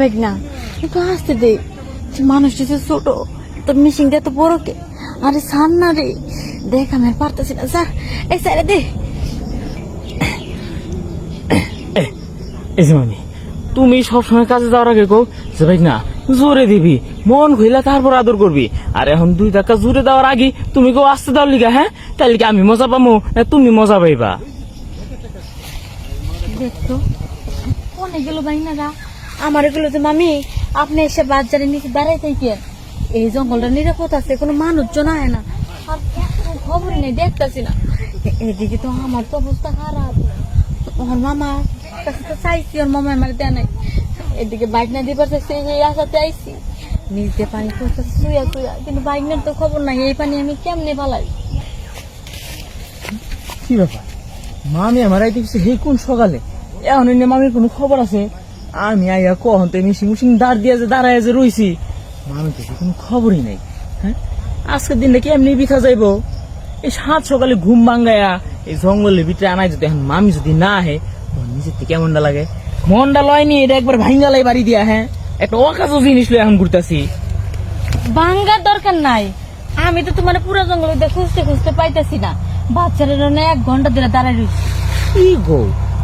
দেখ না একটু আসতে দে। মানুষটি যে ছোট তোর এত বড় কে? আরে সার না রে। দেখ আমি পারতেছি না। স্যার এই স্যারে দে। এই যে মামি তুমি সবসময় কাজে যাওয়ার আগে কো যে ভাই না জোরে দিবি মন খুইলা তারপর আদর করবি। আর এখন দুই টাকা জোরে দেওয়ার আগে তুমি কেউ আসতে দাও লিগা হ্যাঁ? তাই লিগা আমি মজা না তুমি মজা পাইবা? দেখতো কোনে গেল বাইনারা আমার এগুলো যে, মামি, আপনি এসে বাজারের নিচে দাঁড়াই থাকেন এই জঙ্গলটা নিরাপদ আছে, কোনো মানুষজন আয় না। খবরই নেই, দেখতেছি না। এদিকে তো আমার তো অবস্থা খারাপ। আমার মামা কাছে তো চাইছি ওর মামা আমার দেয় নাই। এদিকে বাইক না দিবার আশাতে আইছি। নিজে পানি করতেছে শুয়া শুয়া কিন্তু বাইক নেই তো খবর নাই, এই পানি আমি কেমনে পালাই? কি ব্যাপার? মামি আমার আইতে হে কোন সকালে? এখন মামির কোনো খবর আছে? আমি আইয়া কখন তো মিশি মুসিং দাঁড় দিয়ে যে দাঁড়ায় যে রইছি মামি তো কোনো খবরই নাই হ্যাঁ? আজকের দিনটা কি এমনি বিথা যাইবো? এই সাত সকালে ঘুম ভাঙ্গায়া এই জঙ্গলের ভিতরে আনাই যদি এখন মামি যদি না আহে নিজের থেকে কেমনটা লাগে। মনটা লয়নি এটা একবার ভাঙ্গালাই বাড়ি দিয়া হ্যাঁ? একটা অকাজ জিনিস লই এখন ঘুরতাছি। ভাঙ্গার দরকার নাই। আমি তো তোমার পুরো জঙ্গল খুঁজতে খুঁজতে পাইতেছি না। বাচ্চারা এক ঘণ্টা ধরে দাঁড়ায় রয়েছে কি গো?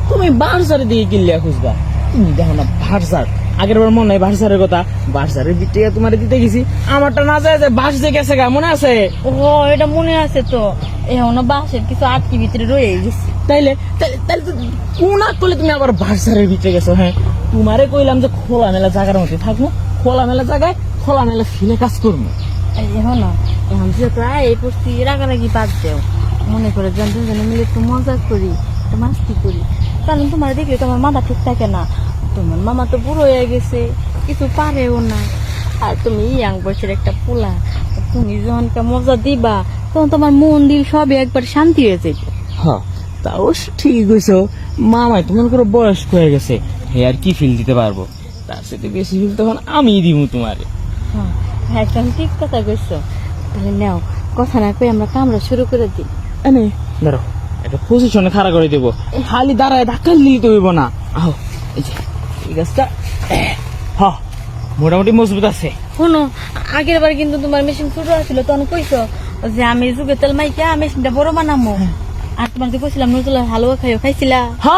তুমি বারসারে দিয়ে কিল্লিয়া খুঁজবা? তুমি দেখো না ভারসার আগের বার মনে হয় ভারসারের কথা ভারসারের বিটে তোমার দিতে গেছি। আমারটা না যায় যে বাস যে গেছে গা মনে আছে? ও এটা মনে আছে তো। এখনও বাসের কিছু আটকি ভিতরে রয়ে গেছে। তাইলে তাইলে তাইলে তো কোনা করলে তুমি আবার ভারসারের গেছো হ্যাঁ? তোমারে কইলাম যে খোলা মেলা জায়গার মধ্যে থাকব খোলা মেলা জায়গায় খোলা মেলা ফিলে কাজ করব। এখন এখন যেহেতু আয় এই পড়ছি রাগারাগি বাদ দেও। মনে করে যেন দুজনে মিলে একটু মজা করি। একটু মাস্তি করি? কারণ তোমার দেখলে তোমার মাথা ঠিক থাকে না। তোমার মামা তো বুড়ো হয়ে গেছে কিছু পারেও না। আর তুমি ইয়াং বয়সের একটা পোলা তুমি যখন কা মজা দিবা তখন তোমার মন দিল সবই একবার শান্তি হয়ে যাবে। হ্যাঁ তাও ঠিকই কইছো। মামাই তোমার করে বয়স্ক হয়ে গেছে হে আর কি ফিল দিতে পারব? তার সাথে বেশি ফিল তখন আমি দিব তোমারে। হ্যাঁ একদম ঠিক কথা কইছো। তাহলে নাও কথা না কই আমরা কামড়া শুরু করে দিই। এনে দাঁড়াও। একটা পজিশনে খাড়া করে দেবো। খালি দাঁড়ায় ধাক্কা দিতে হইব না। আহ এই যে এই গাছটা হ মোটামুটি মজবুত আছে। শোনো আগের বার কিন্তু তোমার মেশিন ছোট আছিল তখন কইছো যে আমি যুগে তেল মাইকা মেশিনটা বড় বানামো। আর তোমার যে কইছিলাম নজরুল হালুয়া খাইও খাইছিলা। হ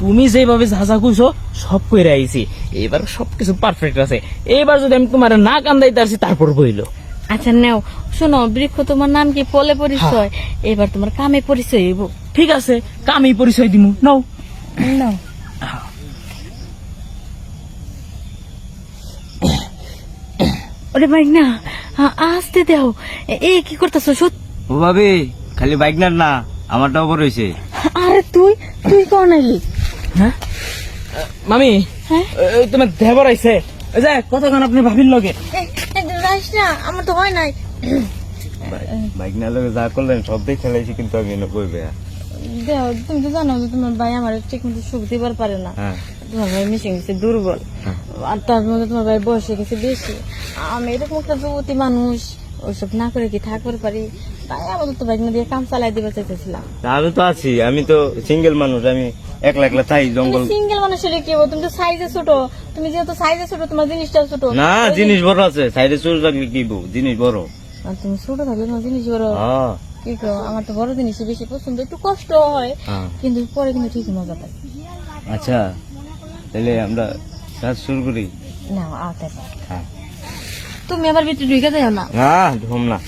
তুমি যেভাবে যা যা কইছো সব কইরা আইছি। এবার সবকিছু পারফেক্ট আছে। এবার যদি আমি তোমার না কান্দাইতে আসি তারপর বইলো। আচ্ছা নেও শোনো বৃক্ষ তোমার নাম কি? ফলে পরিচয়। এবার তোমার কামে পরিচয় হইব। ঠিক আছে কামি পরিচয় দিমু। নাও। নাও। ওরে ভাই না আসতে দেও। এ- এ কি করতেছো? সত্যি ও ভাবি খালি বাইক না না আমারটা ওপর হয়েছে আরে তুই তুই কোন আইলি? হ্যাঁ? মামি হ্যাঁ? তোমার দেবর আইছে এই যে কতক্ষণ আপনি ভাবির লগে? রাইস না? আমার তো হয় নাই। বাইক না লোক যা করলেন সব দিয়ে খেলাইছি কিন্তু আমি এনে কইবে দেও তুমি তো জানো যে তোমার ভাই আমার ঠিক মতো সুখ দিবার পারে না। হ্যাঁ। তোমার ভাই মিশে গেছে দুর্বল। আর তার মধ্যে তোমার ভাই বসে গেছে বেশি। আমি এরকম একটা যুবতী মানুষ ওইসব না করে কি থাকবার পারি? তাই আপাতত বাইক না দিয়ে কাম চালাই দিবার চাইতেছিলাম। আমি তো আছি আমি তো সিঙ্গেল মানুষ আমি একলা একলা জঙ্গল। সিঙ্গেল মানুষের কি তুমি তো সাইজে ছোট তুমি যেহেতু সাইজে ছোট তোমার জিনিসটা ছোট। না জিনিস বড় আছে রাখলে কি বউ, জিনিস বড়। তুমি ছোট থাকলে তোমার জিনিস বড়। হ্যাঁ। কি আমার তো বড় জিনিসই বেশি পছন্দ একটু কষ্ট হয় হ্যাঁ। কিন্তু পরে কিন্তু ঠিকই মজা পাই। আচ্ছা তাহলে আমরা কাজ শুরু করি। না হ্যাঁ। তুমি আবার ভিতরে ঢুকে যাও না। ধুম না।